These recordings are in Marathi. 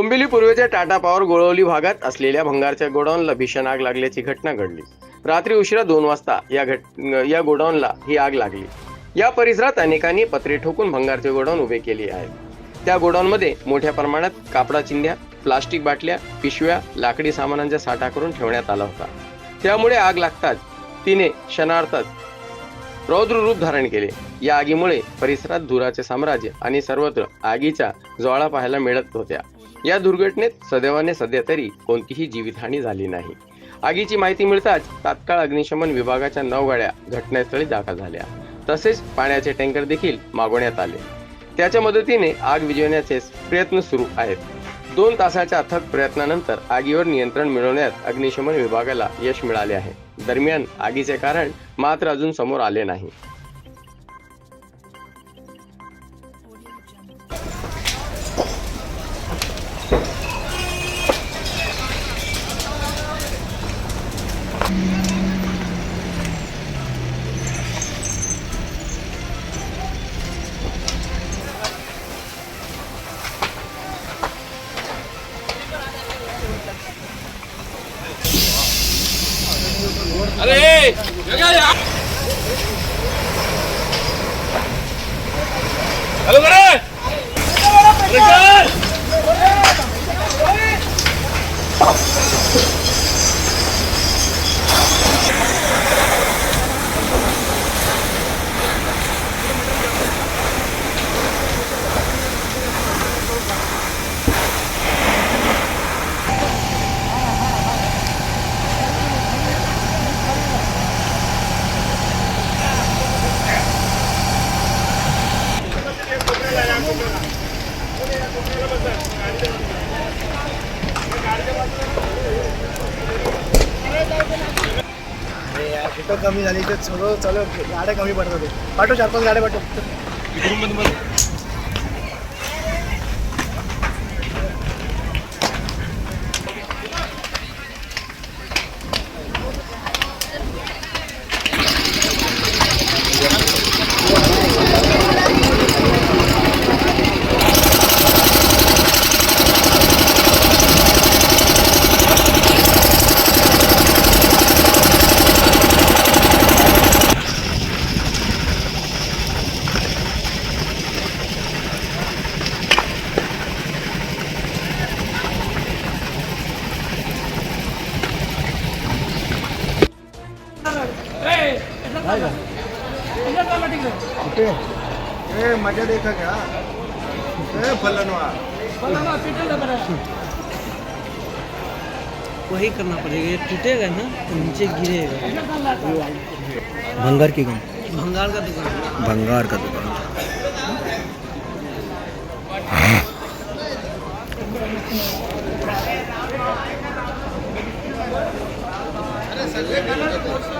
डोंबिवली पूर्वेच्या टाटा पॉवर गोळवली भागात असलेल्या भंगारच्या गोडाऊनला भीषण आग लागल्याची घटना घडली. रात्री उशिरा दोन वाजता या घट या गोडाऊनला ही आग लागली. या परिसरात अनेकांनी पत्रे ठोकून भंगारचे गोडाऊन उभे केले आहे. त्या गोडाऊनमध्ये मोठ्या प्रमाणात कापडा चिंध्या प्लास्टिक बाटल्या पिशव्या लाकडी सामानांचा साठा करून ठेवण्यात आला होता. त्यामुळे आग लागताच तिने क्षणार्थात रौद्र रूप धारण केले. या आगीमुळे परिसरात धुराचे साम्राज्य आणि सर्वत्र आगीच्या ज्वाळा पाहायला मिळत होत्या. या दुर्घटनेत सदैवाने सध्या तरी कोणतीही जीवितहानी झाली नाही. आगीची माहिती मिळताच तात्काळ अग्निशमन विभागाच्या नऊ गाड्या घटनास्थळी दाखल झाल्या. तसेच पाण्याचे टँकर देखील मागवण्यात आले. त्याच्या मदतीने आग विझवण्याचे प्रयत्न सुरू आहेत. दोन तासाच्या अथक प्रयत्नानंतर आगीवर नियंत्रण मिळवण्यात अग्निशमन विभागाला यश मिळाले आहे. दरम्यान आगीचे कारण मात्र अजून समोर आले नाही. Halo, Mare! कमी झाली तर सगळं चालू गाड्या कमी पडतात. पाठव चार पाच गाड्या पाठव. कुठे ए मज़ा देखा क्या? ए फलनवा वही करना पड़ेगा ये टूटेगा ना तो नीचे गिरेगा। भंगार की कौन भंगार का दुकान। भंगार का दुकान। बाट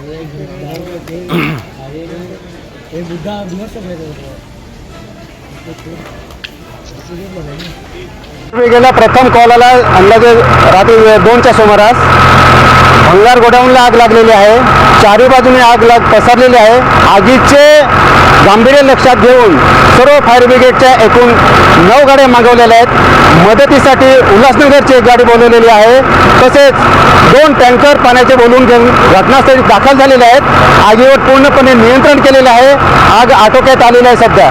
ये बुद्धा प्रथम कॉल आला. अंदाजे रात्री दोनच्या सुमारास. भंगार गोडाऊनला आग लागलेली आहे. चारी बाजूने आग लाग पसरलेली आहे. आगीचे गांभीर्य लक्षात घेऊन सर्व फायर ब्रिगेडच्या एकूण नऊ गाड्या मागवलेल्या आहेत. मदतीसाठी उल्हासनगरची एक गाडी बोलवलेली आहे. तसेच दोन टँकर पाण्याचे बोलून घेऊन घटनास्थळी दाखल झालेले आहेत. आगीवर पूर्णपणे नियंत्रण केलेलं आहे. आग आटोक्यात आलेली आहे सध्या.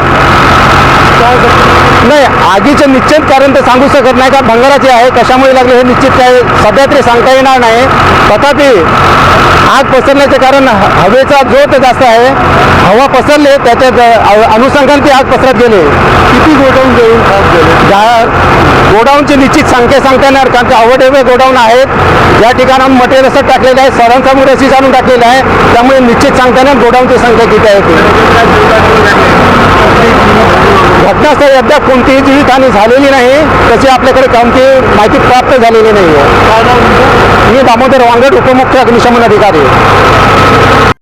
नाही आगीचं निश्चित कारण तर सांगू शकत नाही का? भंगाराचे आहे कशामुळे लागले हे निश्चित काय? सध्या तरी सांगता येणार नाही. तथापि आग पसरण्याचे कारण हवेचा जोर जास्त आहे. हवा पसरले त्याच्या अनुषंगाने ती आग पसरत गेले. किती गोडाऊन घेऊन गेले गोडाऊनची निश्चित संख्या सांगता येणार कारण ते अवढेवे गोडाऊन आहेत. या ठिकाणाहून मटेरियल असं टाकलेलं आहे सरांसमोर अशी जाणून टाकलेलं आहे. त्यामुळे निश्चित सांगता येणार गोडाऊनची संख्या किती आहे घटनास्थळी अद्याप कोणतीही जीवितहानी झालेली नाही. त्याची आपल्याकडे कोणतीही माहिती प्राप्त झालेली नाही आहे मी दामोदर वांगड उपमुख्य अग्निशमन अधिकारी.